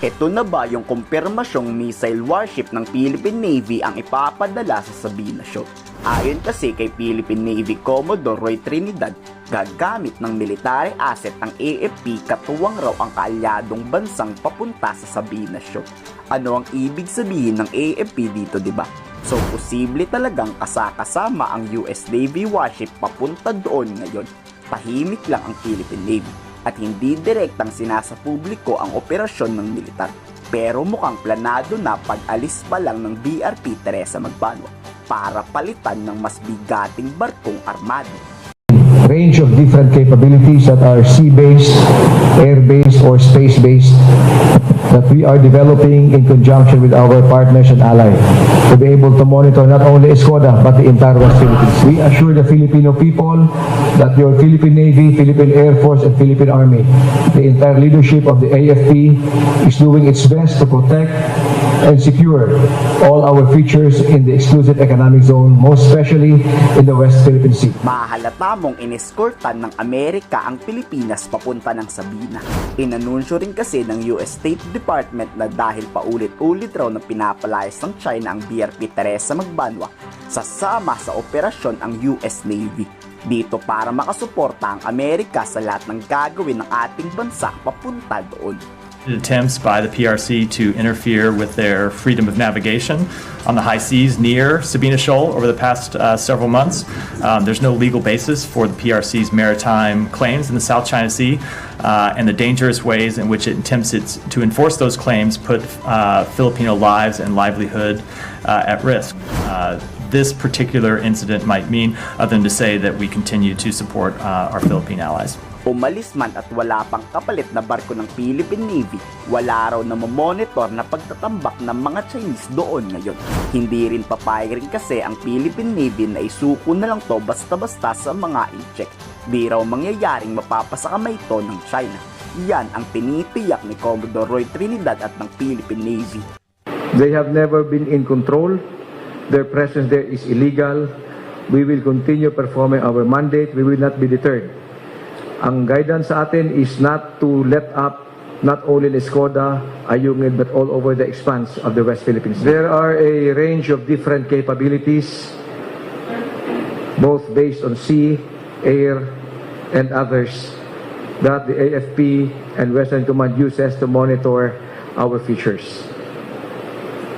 Ito na ba yung kumpirmasyong missile warship ng Philippine Navy ang ipapadala sa Sabina Show? Ayon kasi kay Philippine Navy Commodore Roy Trinidad, gagamit ng military asset ng AFP katuwang raw ang kaalyadong bansang papunta sa Sabina Show. Ano ang ibig sabihin ng AFP dito, di ba? So, posible talagang kasakasama ang US Navy warship papunta doon ngayon. Tahimik lang ang Philippine Navy at hindi direktang sinasa publiko ang operasyon ng militar. Pero mukhang planado na pag-alis pa lang ng BRP Teresa Magbanwa para palitan ng mas bigating barkong armado. Range of different capabilities that are sea-based, air-based, or space-based that we are developing in conjunction with our partners and allies to be able to monitor not only Escoda but the entire West Philippines. We assure the Filipino people that your Philippine Navy, Philippine Air Force, and Philippine Army, the entire leadership of the AFP is doing its best to protect and secure all our features in the exclusive economic zone, most especially in the West Philippine Sea. Mahalata mong ineskortan ng Amerika ang Pilipinas papunta ng Sabina. Inanunsyo rin kasi ng US State Department na dahil paulit-ulit raw na pinapalayas ng China ang BRP Teresa Magbanwa, sasama sa operasyon ang US Navy. Dito para makasuporta ang Amerika sa lahat ng gagawin ng ating bansa papunta doon. Attempts by the PRC to interfere with their freedom of navigation on the high seas near Sabina Shoal over the past uh, several months. Um, there's no legal basis for the PRC's maritime claims in the South China Sea, uh, and the dangerous ways in which it attempts to enforce those claims put uh, Filipino lives and livelihood uh, at risk. Uh, this particular incident might mean other than to say that we continue to support uh, our Philippine allies. Umalis man at wala pang kapalit na barko ng Philippine Navy, wala raw na mamonitor na pagtatambak ng mga Chinese doon ngayon. Hindi rin papayag rin kasi ang Philippine Navy na isuko na lang to basta-basta sa mga incheck. Di raw mangyayaring mapapasakamay ito ng China. Yan ang tinitiyak ni Commodore Roy Trinidad at ng Philippine Navy. They have never been in control. Their presence there is illegal. We will continue performing our mandate. We will not be deterred. Ang guidance sa atin is not to let up not only in Escoda, Ayungin, but all over the expanse of the West Philippines. There are a range of different capabilities, both based on sea, air, and others, that the AFP and Western Command uses to monitor our features.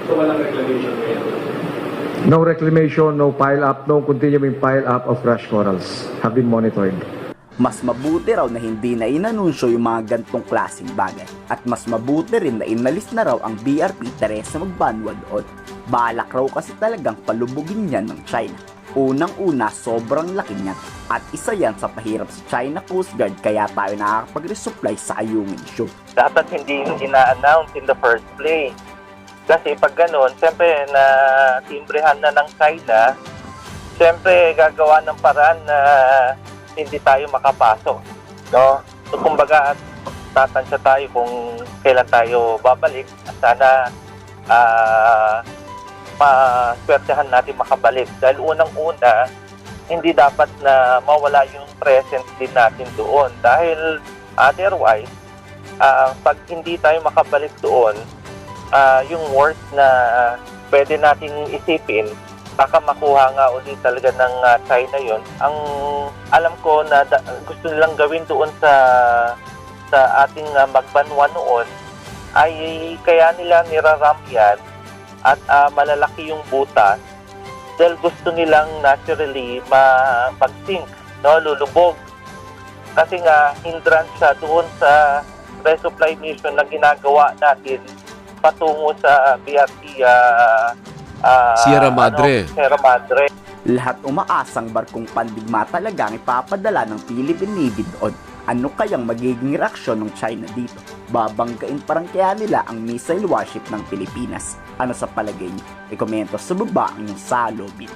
So walang reclamation ngayon. No reclamation, no pile up, no continuing pile up of crush corals have been monitored. Mas mabuti raw na hindi na inanunsyo yung mga gantong klaseng bagay. At mas mabuti rin na inalis na raw ang BRP Teresa Magbanwa doon. Balak raw kasi talagang palubugin yan ng China. Unang-una, sobrang laki niyan. At isa yan sa pahirap sa China Coast Guard kaya tayo nakakapag-resupply sa Ayungin Show. dapat hindi ina-announce in the first place. Kasi pag ganun, siyempre na timbrehan na ng China, siyempre gagawa ng paraan na hindi tayo makapasok. No? So kumbaga, tatansya tayo kung kailan tayo babalik. Sana ah maswertehan natin makabalik. Dahil unang-una, hindi dapat na mawala yung presence din natin doon. Dahil otherwise, ah, pag hindi tayo makabalik doon, ah, yung worst na pwede nating isipin, baka makuha nga ulit talaga ng ah, China yon. Ang alam ko na da- gusto nilang gawin doon sa sa ating ah, magbanwa noon ay kaya nila niraram yan at ah, malalaki yung butas dahil gusto nilang naturally ma-sink, no, lulubog. Kasi nga, hindrance siya doon sa resupply mission na ginagawa natin patungo sa BRT ah, ah, Sierra Madre. Ano, Sierra Madre. Lahat umaasang barkong pandigma talaga ang ipapadala ng Philippine Navy doon. Ano kayang magiging reaksyon ng China dito? Babanggain parang kaya nila ang missile warship ng Pilipinas. Ano sa palagay niyo? I-komento sa baba ang inyong salobin.